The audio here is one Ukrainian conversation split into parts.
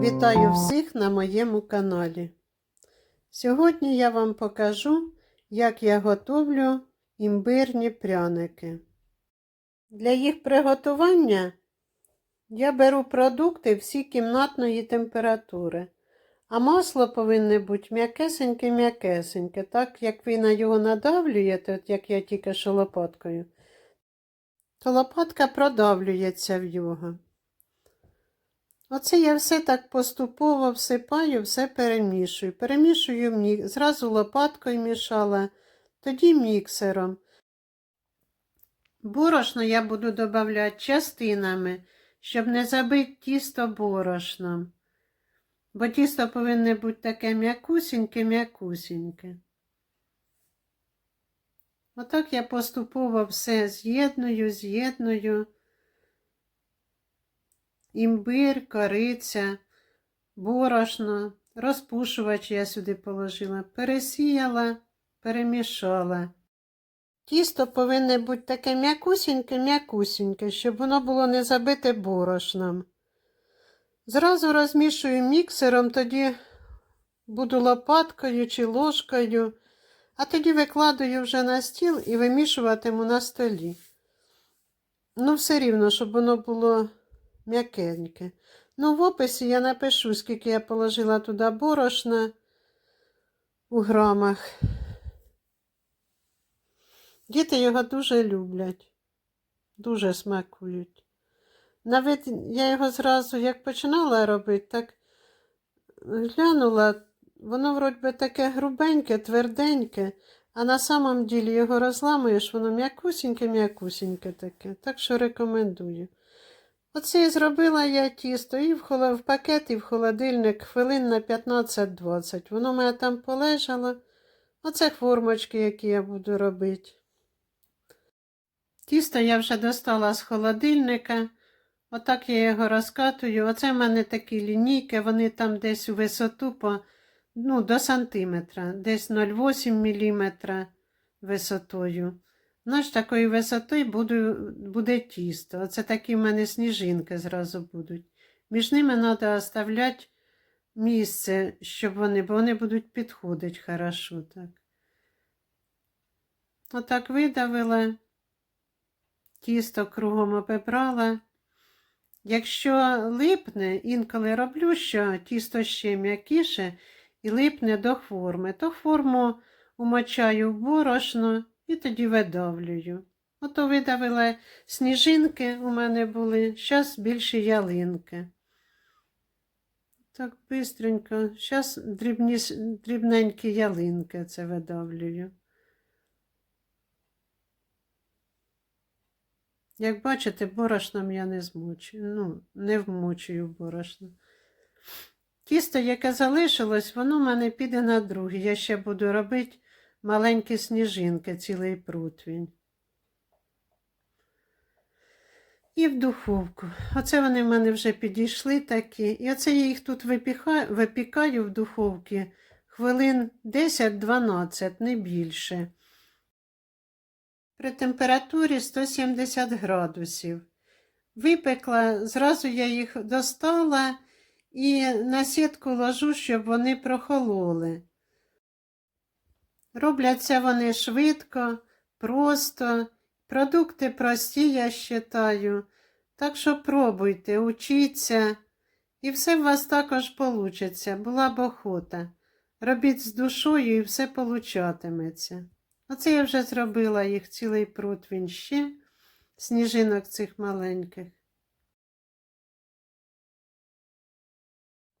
Вітаю всіх на моєму каналі. Сьогодні я вам покажу, як я готовлю імбирні пряники. Для їх приготування я беру продукти всі кімнатної температури, а масло повинне бути м'якесеньке-м'якесеньке, так як ви на його надавлюєте, от як я тільки що лопаткою, то лопатка продавлюється в його. Оце я все так поступово всипаю, все перемішую. Перемішую мі... зразу лопаткою мішала, тоді міксером. Борошно я буду додавати частинами, щоб не забити тісто борошном. Бо тісто повинне бути таке м'якусіньке-м'якусіньке. Отак я поступово все з'єдную, з'єдную імбир, кориця, борошно, розпушувач я сюди положила, пересіяла, перемішала. Тісто повинне бути таке м'якусіньке-м'якусіньке, щоб воно було не забите борошном. Зразу розмішую міксером, тоді буду лопаткою чи ложкою, а тоді викладаю вже на стіл і вимішуватиму на столі. Ну, все рівно, щоб воно було м'якеньке. Ну, в описі я напишу, скільки я положила туди борошна у грамах. Діти його дуже люблять, дуже смакують. Навіть я його зразу, як починала робити, так глянула, воно вроді би таке грубеньке, тверденьке, а на самом ділі його розламуєш, воно м'якусіньке-м'якусіньке таке. Так що рекомендую. Оце зробила я тісто і в, пакет, і в холодильник хвилин на 15-20. Воно мене там полежало. Оце формочки, які я буду робити. Тісто я вже достала з холодильника. Отак я його розкатую. Оце в мене такі лінійки, вони там десь у висоту по, ну, до сантиметра, десь 0,8 мм висотою. Ну, ж такої висоти буде, буде тісто. Оце такі в мене сніжинки зразу будуть. Між ними треба оставляти місце, щоб вони, бо вони будуть підходити хорошо так. Отак видавила, тісто кругом обібрала. Якщо липне, інколи роблю, що тісто ще м'якіше і липне до форми, то форму умочаю в борошно і тоді видавлюю. Ото видавила сніжинки у мене були, зараз більше ялинки. Так бистренько, зараз дрібні, дрібненькі ялинки це видавлюю. Як бачите, борошном я не змочую, ну, не вмочую борошно. Тісто, яке залишилось, воно в мене піде на друге. Я ще буду робити маленькі сніжинки, цілий прутвінь. І в духовку. Оце вони в мене вже підійшли такі. І оце я їх тут випікаю, випікаю в духовці хвилин 10-12, не більше. При температурі 170 градусів. Випекла, зразу я їх достала і на сітку ложу, щоб вони прохололи. Робляться вони швидко, просто, продукти прості, я вважаю. Так що пробуйте, учіться, і все в вас також вийде, була б охота. Робіть з душою і все получатиметься. Оце я вже зробила їх цілий протвінь ще, сніжинок цих маленьких.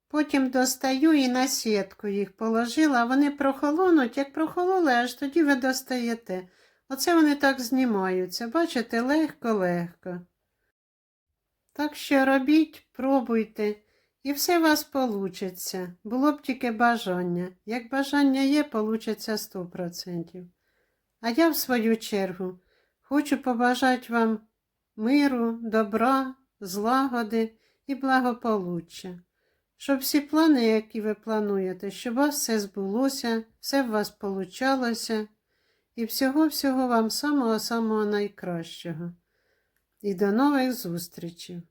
Потім достаю і на сітку їх положила, вони прохолонуть, як прохололи, аж тоді ви достаєте. Оце вони так знімаються, бачите, легко-легко. Так що робіть, пробуйте, і все у вас получиться. Було б тільки бажання. Як бажання є, получиться 100%. А я, в свою чергу, хочу побажати вам миру, добра, злагоди і благополуччя. Щоб всі плани, які ви плануєте, щоб у вас все збулося, все в вас получалося, і всього-всього вам самого-самого найкращого. І до нових зустрічей!